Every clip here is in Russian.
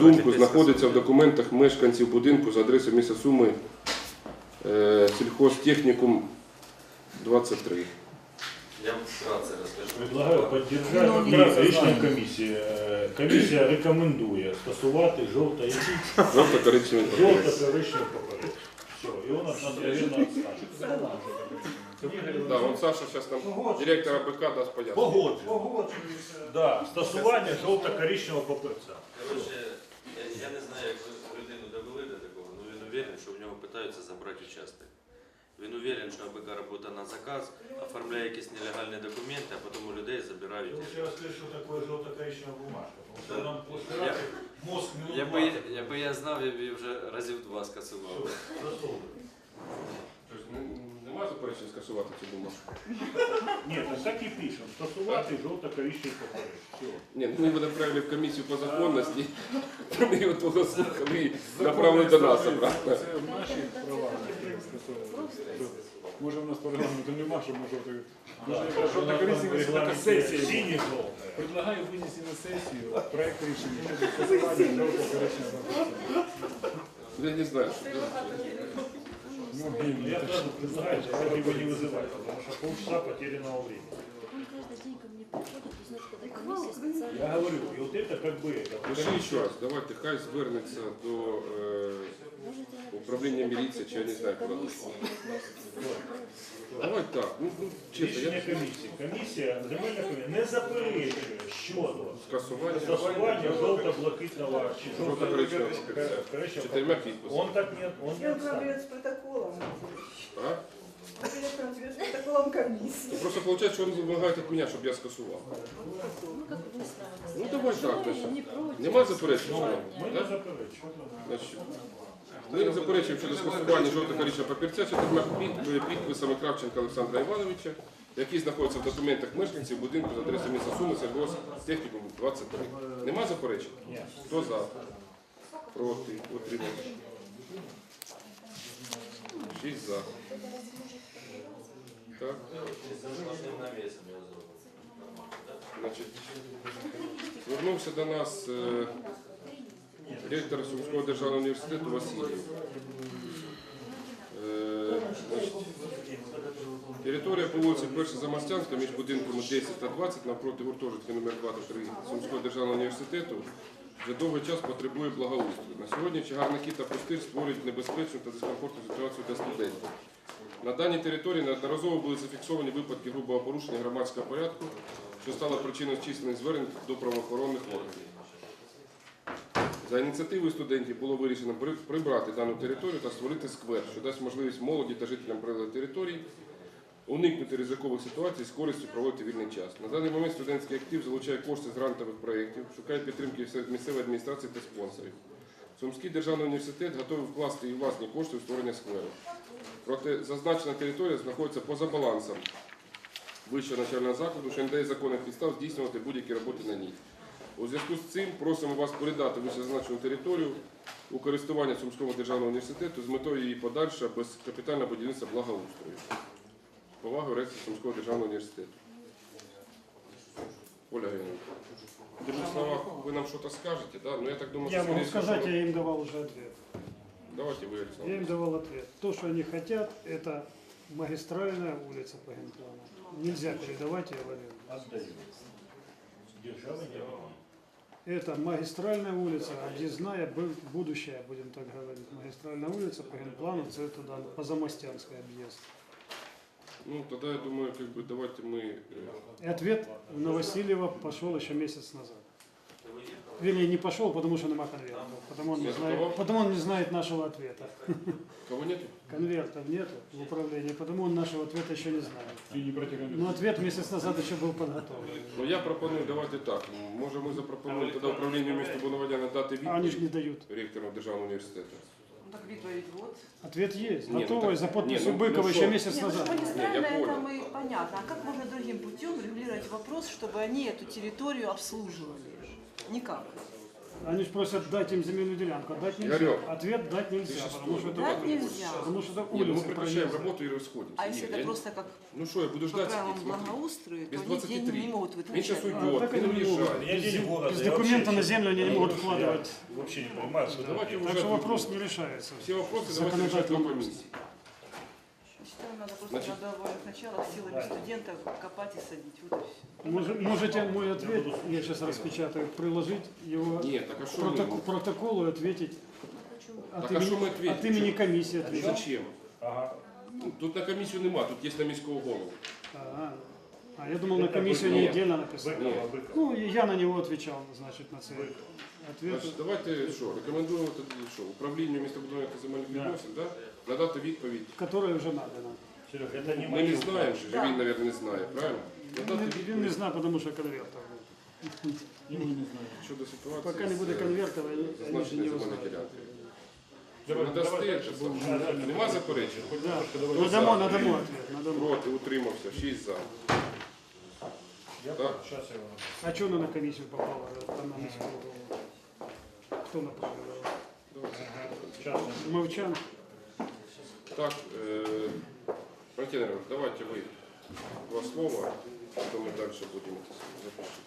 думку знаходиться в документах мешканців будинку за адресою міста Суми е, сільхозтехнікум 23. Я вкратце расскажу. Предлагаю поддержать ну, рішення ну, ну. комісії. Э, Комісія рекомендує стосувати жовто і жовто-коричневе жовто-коричневе попередньо. Все, і вона одновременно відстанеться. Да, вот Саша сейчас нам директора БК даст пояснення. Погоджуюсь. Да, стосування жовто-коричневого папирця. Я, не знаю, як ви людину довели до такого, але він уверен, що в нього питаються забрати участок. Він уверен, що АБК робота на заказ, оформляє якісь нелегальні документи, а потім у людей забирають. Я ще раз скажу, що таке жовто-коричневая бумажка. Тому що нам Я- раки мозг минут Якби, я- якби я знав, я б її вже разів два скасував. Засовуй. Ну, заперечень скасувати цю бумажку? Ні, так так і пишемо. Стосувати жовто-коричневий папірець. Все. Ні, ну, ми буде відправили в комісію по законності, ми його того слухали і направили до нас обратно. Це в наші права скасовувати. Може в нас по регламенту нема, що може якраз корисність така сесія. Синій жовтий. Предлагаю винести на сесію проект рішення щодо скасування жовто-коричневого. Я не знаю, що це. Ну, Ну, я сразу предлагаю, давайте его не вызывать, потому что полчаса потерянного времени. Я говорю, и вот это как бы это. Пиши ще раз, давайте, хай звернеться до е, Можете управління міліції, чи я не знаю, куди. комиссия. Давай так, ну, ну чесно, Рішення я комісії. Комісія, земельна комісія не заперечує щодо скасування скасування жовто-блакитного чи жовто-коричневого. Чотирма підписами. Он так нет, он не Я управляю с протоколом. А? Управляю с протоколом комиссии. Ну, Просто виходить, що вони вимагають від мене, щоб я скасував. Ну, как Ну давай так, точно. не против. Нема заперечень? Ну. Ми Да? не заперечуємо. Ми не заперечуємо щодо скасування жовто-коричневого папірця чотирма під- підписами Кравченка Олександра Івановича, які знаходяться в документах мешканців будинку за адресою міста Суми, Сергос, технікум 23. Нема заперечень? Хто за? Проти? Утримався? Шість за. Так, значить, звернувся до нас е, ректор Сумського державного університету Васильєв. Е, Територія по вулиці Перша Замостянська між будинками 10 та 20 навпроти гуртожитки номер 2 та 3 Сумського державного університету вже довгий час потребує благоустрою. На сьогодні чагарники та пустир створюють небезпечну та дискомфортну ситуацію для студентів. На даній території неодноразово були зафіксовані випадки грубого порушення громадського порядку, що стало причиною численних звернень до правоохоронних органів. За ініціативою студентів було вирішено прибрати дану територію та створити сквер, що дасть можливість молоді та жителям прилеглої території уникнути ризикових ситуацій з користю проводити вільний час. На даний момент студентський актив залучає кошти з грантових проєктів, шукає підтримки місцевої адміністрації та спонсорів. Сумський державний університет готовий вкласти і власні кошти у створення скверу. Проте зазначена територія знаходиться поза балансом вищого навчального закладу, що не дає законних підстав здійснювати будь-які роботи на ній. У зв'язку з цим просимо вас передати вищезазначену територію у користування Сумського державного університету з метою її подальшого безкапітального будівництва благоустрою. Повагу ректор Сумського державного університету. Оля Георгиевна, в двух словах вы нам что-то скажете, да? Но я так думаю, Я что, могу скорее всего, сказать, что- я им давал уже ответ. Давайте вы, Александр. Я им давал ответ. То, что они хотят, это магистральная улица по генплану. Нельзя передавать ее в аренду. Отдаю. Держава не отдает. Это магистральная улица, объездная, бу- будущая, будем так говорить. Магистральная улица по генплану, это туда, по Замостянской объезд. Ну, тогда я думаю, как бы давайте мы... э, И ответ на Васильева пошел еще месяц назад. Вернее, не пошел, потому что нема конвертов. Потому он не знает, потому он не знает нашего ответа. Кого нету? Конвертов нету в управлении, потому он нашего ответа еще не знает. Ти не протягом. Но ответ месяц назад еще был подготовлен. Ну я пропоную давайте так. Може ми запропонуємо тоді управлінню містобудування надати А они же відповідь не дают. ректору державного університету. Ну, Так відповідь вот. Ответ есть. Не, ну Готовый так- за подписью не, ну, Быкова ну еще что? месяц Нет, ну, назад. магистрально Не, я это понял. мы понятно. А как можно другим путем регулировать вопрос, чтобы они эту территорию обслуживали? Никак. Они же просят дать им земельную делянку. а Дать нельзя. Игорек, Ответ дать Ты нельзя, сейчас потому что это, Дать нельзя. потому что это Не, ну мы прекращаем работу и расходимся. А если Игорь, это я- просто как Ну что, я буду по ждать правилам сидеть, смотри. благоустрою, Без то они 23. деньги не могут Он сейчас вытрачать. уйдет, так он они не уезжает. могут. Я денег в города, Без я документа вообще на землю они не могут вкладывать. я Вообще не понимаю, что Давайте уже Так что вопрос не решается. Все вопросы давайте решать Законодательным на образом. комиссии Считаю, надо просто Значит- на добровольных началах силами студентов копать и садить. Вот и все. Мож- Можете мой ответ, я сейчас распечатаю, приложить его Нет, так а к что проток- мы? протоколу и ответить от Так а що ми имени, ответимо? от имени комиссии Ну, ответить. Зачем? Ага. Ну, Тут на комісію нема, тут є на міського голову. А, а я думал, на комиссию Нет. не отдельно написали. Быкова, Быкова. Ну, и я на него отвечал, значит, на цель. Ответ. Значить, давайте що, рекомендуємо тоді що, управлінню містобудування та земельних Да. відносин, да? надати відповідь. Которое уже надано. Серег, это не Ми не мои знаємо, що Да. він, мабуть, не знає, правильно? Він, Надати він не відповідь знає, тому що конвертер. Ему не знаю. щодо ситуації. Поки не буде з, е, конвертера, вони ще зазначеною не земельною узнають. ділянкою. Давай, Надасте, давай дальше щоб будем. було. Да, да, Нема да. заперечень? Хоть Да. немножко давай. Надамо, за? надамо ответ, надамо. Проти, утримався, 6 за. Я Так. Сейчас я вам. А что она на комиссию попала? Там на міського голову? Кто направлял? Сейчас. Мовчан? Так, е, Валентин Ігорович, давайте ви два слова, потім ми далі будемо запишемо.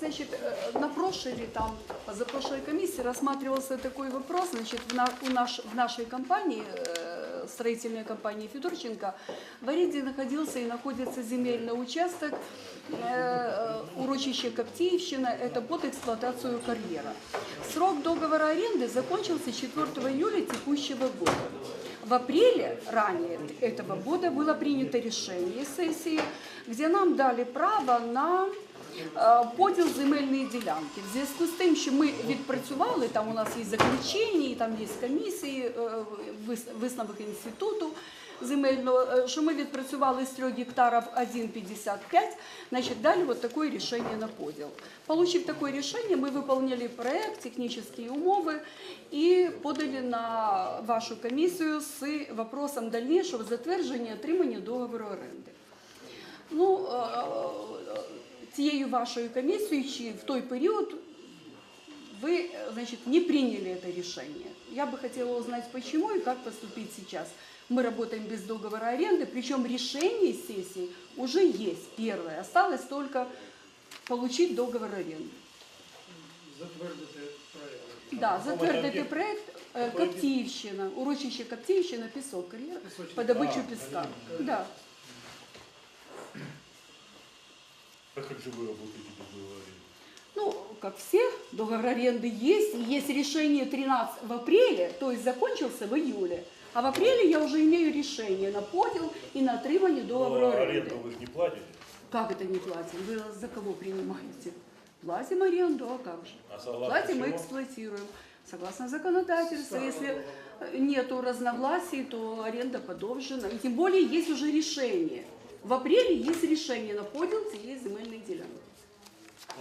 Значит, э, на прошлой или там позапрошлой комиссии рассматривался такой вопрос. Значит, в, на- у наш, в нашей компании, э, строительной компании Федорченко, в аренде находился и находится земельный участок э, урочище Коптеевщина, это под эксплуатацию карьера. Срок договора аренды закончился 4 июля текущего года. В апреле ранее этого года было принято решение сессии, где нам дали право на е, поділ земельної ділянки. В зв'язку з тим, що ми відпрацювали, там у нас є заключення, там є комісії, е, висновок інституту земельного, е, що ми відпрацювали з 3 гектарів 1,55, значить дали вот такое решение на поділ. Получив такое решение, мы выполнили проект, технические умовы и подали на вашу комиссию с вопросом дальнейшего затвердження отримання договору оренди. Ну, е, е, цією вашою комісією чи в той період вы, э, значит, не приняли это решение. Я бы хотела узнать, почему и как поступить сейчас. Мы работаем без договора аренды, причем решение сессии уже есть, первое. Осталось только получить договор аренды. Затвердити проект. Да, затвердити об'єкт? проект е, Коптіївщина, урочище Коптіївщина, пісок, кар'єр Пісочний. по добичу А, піска. Да. Так как же вы работаете без договора? Ну, как все, договор аренды есть, и есть решение 13 в апреле, то есть закончился в июле. А в апреле я уже имею решение на подел и на отрывание договора Но аренды. аренду вы же не платите. Как это не платим? Вы за кого принимаете? Платим аренду, а как же? А согласно Платим и чему? эксплуатируем. Согласно законодательству, если э, нету разногласий, то аренда подовжена. И тем более есть уже решение. В апреле есть решение на поділ цієї земельної ділянки.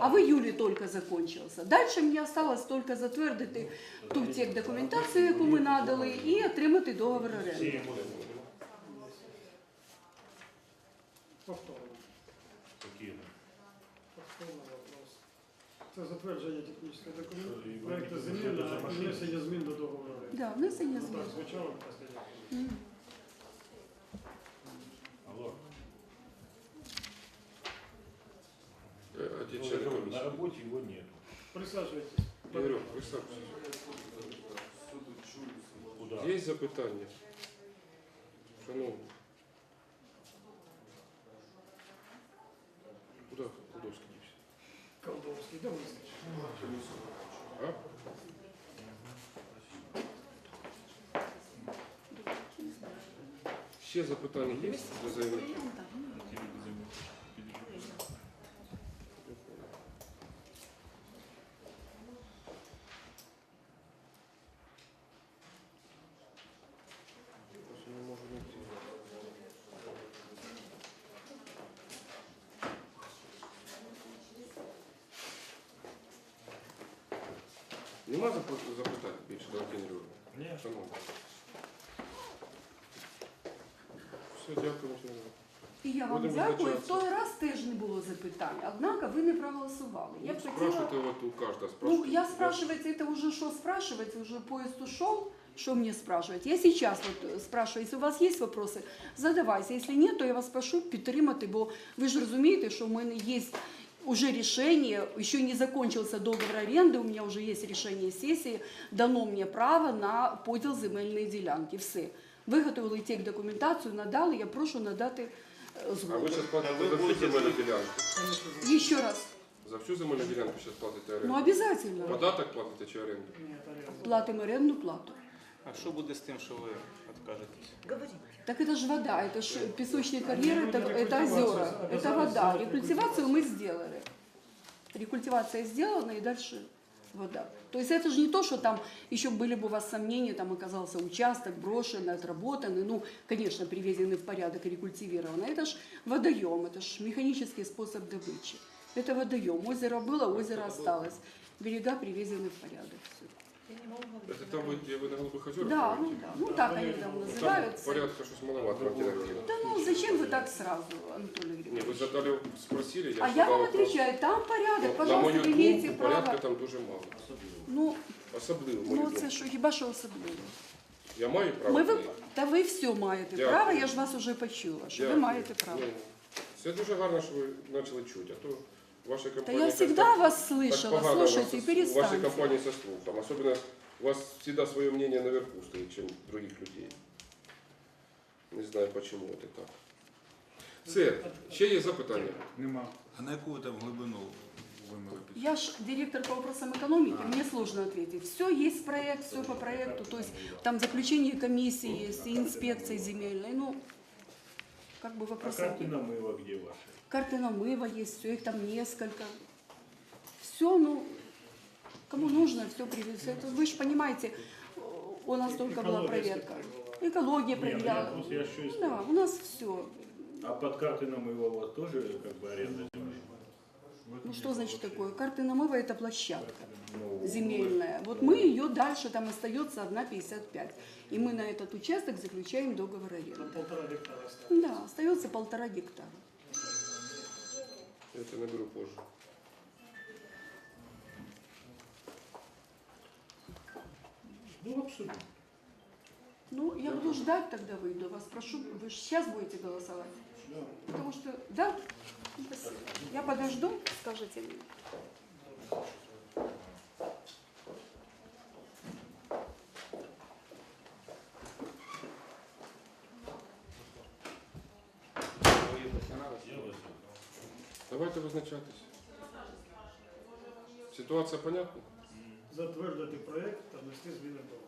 А в июле только закончился. Дальше мені осталось только затвердити ту техдокументацію, яку ми надали, і отримати договор оренди. Повторно. Какие? Повторно вопрос. Це затвердження технічної І документації, ви землі на внесення змін до договору. оренди. Да, внесення Ну, змін. Так, звучало в останній. На работе его нет. Присаджуйтесь. Ігорьок, присаджуйся. Куда? Є запитання? Шановні. Куди Кудовський дівся? Колдовський, да вискочив. А? Ще запитання є до заявника? Нема запи- запитань більше до Валентина Григорівна? Нет. Шановні. Все, дякую. Валентина Григорівна. І я вам Будемо дякую. В визначатися. той раз теж не було запитань. питання. Однако ви не проголосували. Я б хотіла... Спрашивайте вот у каждого. Ну, спрашивайте. я спрашивать, это уже что спрашивать, уже поезд ушел, что мне спрашивать? Я сейчас вот э, спрашиваю, если у вас есть вопросы, задавайте. Если нет, то я вас прошу підтримати, бо ви ж розумієте, що в мене є уже решение, еще не закончился договор аренды, у меня уже есть решение сессии, дано мне право на поділ земельної ділянки. Все. Виготовили тек документацію, надали, я прошу надати е, А ви згоду. зараз платите за всю земельну ділянку. Ще раз. За всю земельну ділянку зараз платите Ну, оренду. обязательно. Податок платите чи оренду? Платимо орендну плату. А що буде з тим, що ви відкажетесь? Говорите. Так это же вода, это же песочный карьер, это, это озера, это вода. Рекультивацию мы сделали. Рекультивация сделана и дальше вода. То есть это же не то, что там еще были бы у вас сомнения, там оказался участок брошенный, отработанный, ну, конечно, приведенный в порядок и рекультивированный. Это же водоем, это же механический способ добычи. Это водоем. Озеро было, озеро осталось. Берега приведены в порядок. Всё. Це там, ви- де ви на голубих озерах? Да, живете? ну да, ну так они там Там называются. порядка щось маловато альтернативно. Да ну зачем вы так сразу, Анатолий Не, Григорьевич? ви задали, спросили, я А ж я задав вам вопрос. отвечаю, там порядок, Ну, пожалуйста, на мою имеете думку, право. порядка там дуже мало. Ну, Особливо, мою ну думку. це що, хіба що особливо? Я маю право. Ми ви, на неї? та ви все маєте Дякую. право, я ж вас уже почула, що ви Дякую. маєте право. Ну, Це дуже гарно, що ви почали чути, а то ваша Та компанія... я якось всегда так- вас так слышала, погано слушайте, у вас- У вашей перестаньте. компании со слухом. Особенно у вас всегда свое мнение наверху стоит, чем других людей. Не знаю, почему это так. Все, ще є запитання? Нема. А на яку ви там глибину вимили під? Я ж директор по вопросам экономики, мне сложно ответить. Все есть проект, все по проекту, то есть там заключение комиссии есть, и инспекции земельной, ну, как бы А вопросы. карты намыва где ваши? Карты намыва есть, все их там несколько. Все, ну, кому нужно, все привезли. Это Вы же понимаете, у нас только была проверка. Экология Нет, ну я проверяла. я Да, у нас все. А под карты намыва у вас тоже как бы аренда что значит такое? Карты намыва это площадка земельная. Вот мы ее дальше, там остается 1,55. И мы на этот участок заключаем договор аренды. Полтора гектара осталось. Да, остается полтора гектара. Це наберу позже. Ну, обсудим. Ну, я буду ждать, тогда выйду. Вас прошу, вы сейчас будете голосовать. Потому что, да, спасибо. Я подожду, скажите мне. Давайте визначатись. Ситуація понятна? Затвердити проект та внести зміни до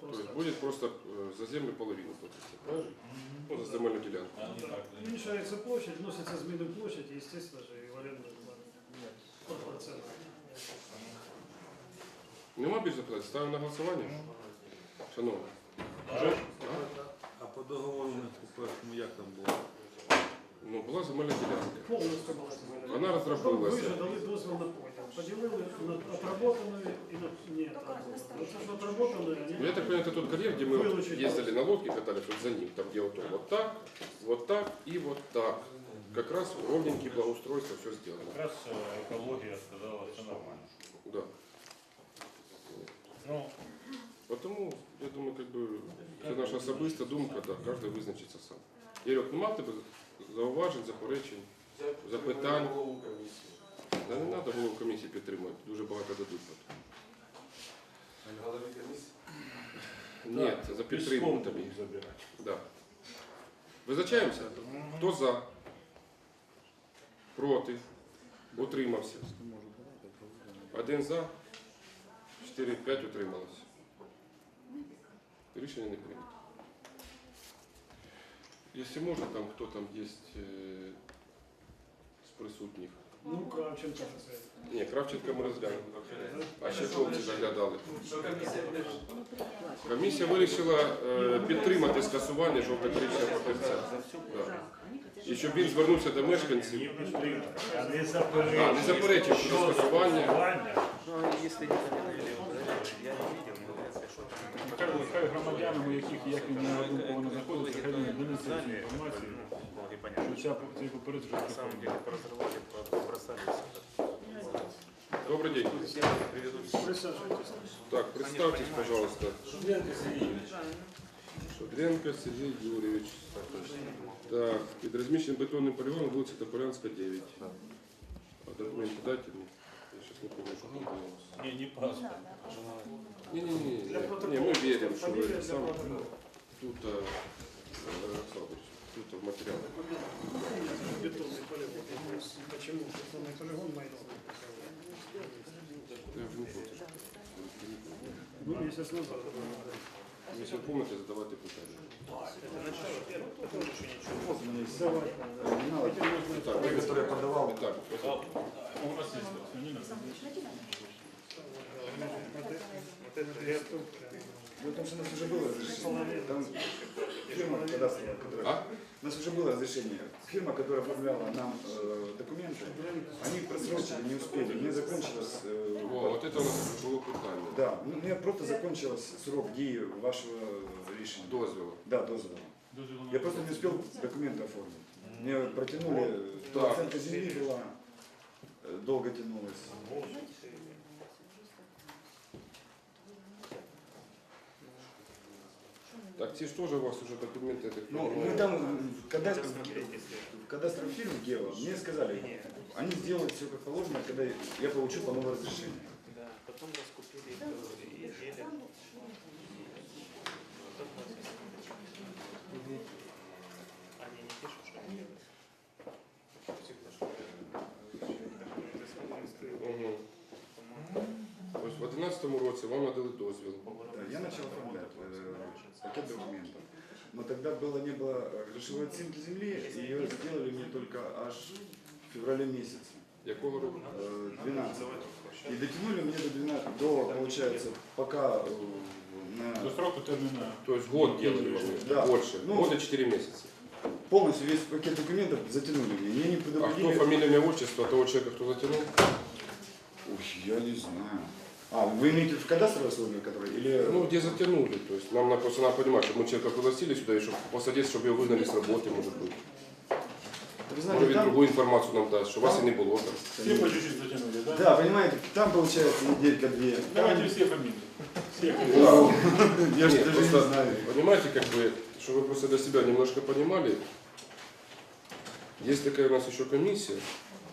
То есть будет просто э, за землю половину платиться, правильно? Ну, за земельну ділянку. Уменьшается площадь, вносятся зміни и, естественно же, и в арендную плату. Пропорционально. Нема більше запитань? Ставимо на голосування? Шановні. А по договору по першому як там було? Ну, була земельна ділянка. Повністю була. Вона Ви розробилася. вже дали дозвіл на поділ. Поділили на отработанную і на не отработанную. Вот это отработанную, они... Ну, я так понимаю, это тот карьер, где мы вот Вылучить. ездили на лодке, катались вот за ним, там где вот, то, вот так, вот так и вот так. Как раз ровненькие благоустройства, все сделано. Как раз э, экология сказала, все нормально. Да. Ну, Потому, я думаю, как бы, це наша особиста думка, да, кожен визначиться сам. Ігор, нема в тебе зауважень, заперечень, запитань? Да не треба голову комісії підтримати, дуже багато дадуть. потім. Ні, це за підтримку песком тобі. будут забирать. Да. Визначаємося? Хто за? Проти? Утримався? Один за, 4-5 утрималося. Рішення не прийнято. Якщо можна, там хто там є е, з присутніх. Ну, Кравченко со. Ні, Кравченка ми розглянули. А ще хлопці заглядали. Комісія вирішила е, підтримати скасування жовто-коричневого папірця. Да. І щоб він звернувся до мешканців. Не а не заперечив щодо скасування. Ну, якщо не я не бачив, ну, Нехай нехай громадянам, у яких як і на думку вони знаходяться, хай вони донесуть цю інформацію. могли понять. Що ця цей папірець вже На самом деле поразрывали, побросали все. Добрый день. Присаживайтесь. Так, представьтесь, пожалуйста. Шудренко Сергей Юрьевич. Так, під розміщеним бетонним полігоном вулиця Тополянська, 9. А документи дайте мені. Я сейчас не помню, что там было. Не, не паспорт. Не-не-не, не, мы верим, что вы сам тут, а, Александр, тут в материалах. Бетонный полигон. Почему бетонный полигон майдан? Я. Ну, месяц назад. Если вы помните, задавайте питання. Так, ви, которые подавал. Так, У нас є все, не надо. Потому что у нас уже было разрешение. Там фирма кадастровая, которая... а? У нас уже было разрешение. Фирма, которая оформляла нам э, документы, они просрочили, не успели. Мне закончилось... э, О, вот это у нас було питання. Да, ну, у меня просто закончилось срок дії вашего решения. Дозвілу. Да, дозвола. Дозвіл на- Я просто не успел документы оформить. Мне протянули, то Так. оценка земли была, э, долго тянулась. Так, ці ж теж у вас уже документи, я так Ну, понимаю. мы там в кадастр, в кадастровый фирм Гео, мне сказали, они сделают все как положено, когда я получу по новое разрешение. Да, потом раскупили и делят. Они не пишут, что они делают. Всегда, что Угу. Ось в 11 році вам надали дозвіл. Да, я начал оформлять э, пакет документов. Но тогда было не было э, грошевой оценки земли, и ее сделали мне только аж в феврале месяце, Якого року? э, 12. И дотянули мне до 12, до, получается, пока э, До на строку терміна. То есть год делали вам, Да. больше, Ну, года 4 месяца. полностью весь пакет документов затянули мне. Мне не А кто предупредили. фамилия, имя, отчество того человека, кто затянул? Ух, я не знаю. А, вы имеете в кадастровой службе, который? Или... Ну, где затянули. То есть нам надо просто надо понимать, что мы человека пригласили сюда, и чтобы посадить, чтобы его выгнали с работы, может быть. вы Может знаете, быть, там... другую информацию нам даст, что вас и не было там. Всі по чуть-чуть затягнули, да? Да, понимаете, там получается неделька-две. Давайте всі фамілії. Всі. Я же Нет, даже не просто, знаю. Понимаете, как бы, чтобы вы просто для себя немножко понимали, есть такая у нас еще комиссия,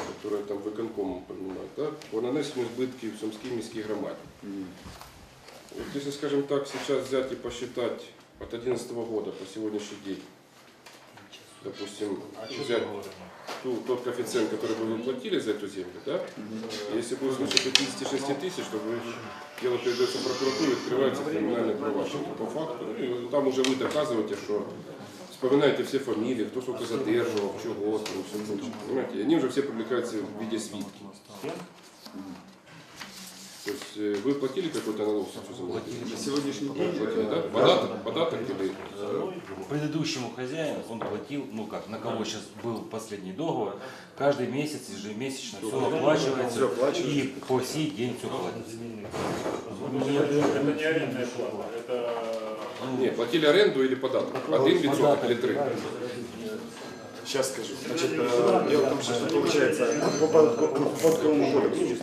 которая там виконкомом принимает, да, по нанесенню збитків в Сумській міській громаді. М. Вот если, скажем так, сейчас взять и посчитать от 2011 года по сегодняшний день, допустим, взять ту, тот коэффициент, который бы вы платили за эту землю, да, если будет свыше 56 тысяч, то вы, дело передается в прокуратуру, открывается криминальное проваджение по факту. Ну, и там уже вы доказываете, что вспоминаете все фамилии, кто сколько задерживал, чего, там, и все прочее. Понимаете? Они уже все привлекаются в виде свитки. То есть э, вы платили какой-то налог землю? На сегодняшний день... Платили, да? Податок, податок или... предыдущему хозяину он платил, ну как, на кого сейчас был последний договор, каждый месяц, ежемесячно все Все оплачивается оплачивается. и по сей день все платится. Это не арендная плата, это... Не, платили аренду или податок? Один відсоток или три? Сейчас скажу. Значит, э, дело в том, что получается по, по, по, по податковому кодексу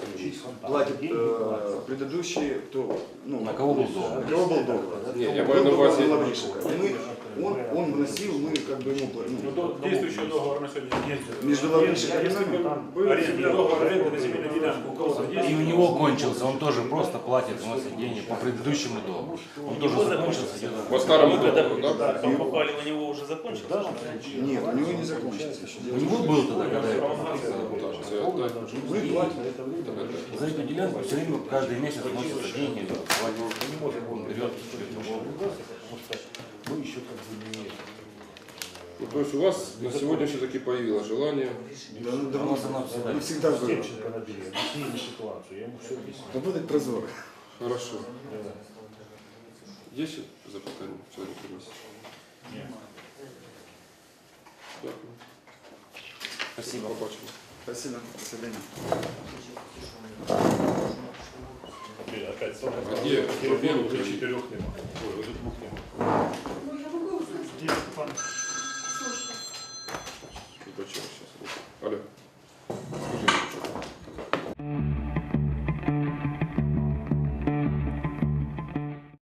платит э, предыдущий, кто, ну, На кого был договор? на кого был договор. Не, я Был маю на договор увазі... на Лавришика. И мы, он, он вносил, мы как бы ему, Ну, ну, до- Действующий договор на сегодня нет. между Лавришиком и договор аренды на земельную делянку у кого-то есть? И у него кончился, он тоже просто платит, вносит деньги по предыдущему договору. Он тоже закончился. По старому договору, да? попали на него уже закончилось? Нет, у него не закончится еще. У него был тогда, когда платим. За эту делянку все время каждый месяц вносятся деньги, платит. он берет. Ну, то есть у вас на сегодня все-таки появилось желание. Да, ну, У давно, нас оно всегда ну, всегда было. ситуацию, я ему все объясню. Да будет прозор. Хорошо. Є ще запитання членів комісії? Ні. Дякую. Спасибо. Побачимо. Спасибо. До свидания. а где? Телефон уже четырех нема. Ой, уже двух нема. Ну, я могу. Здесь, Степан. Слушай. Что-то сейчас. Алло.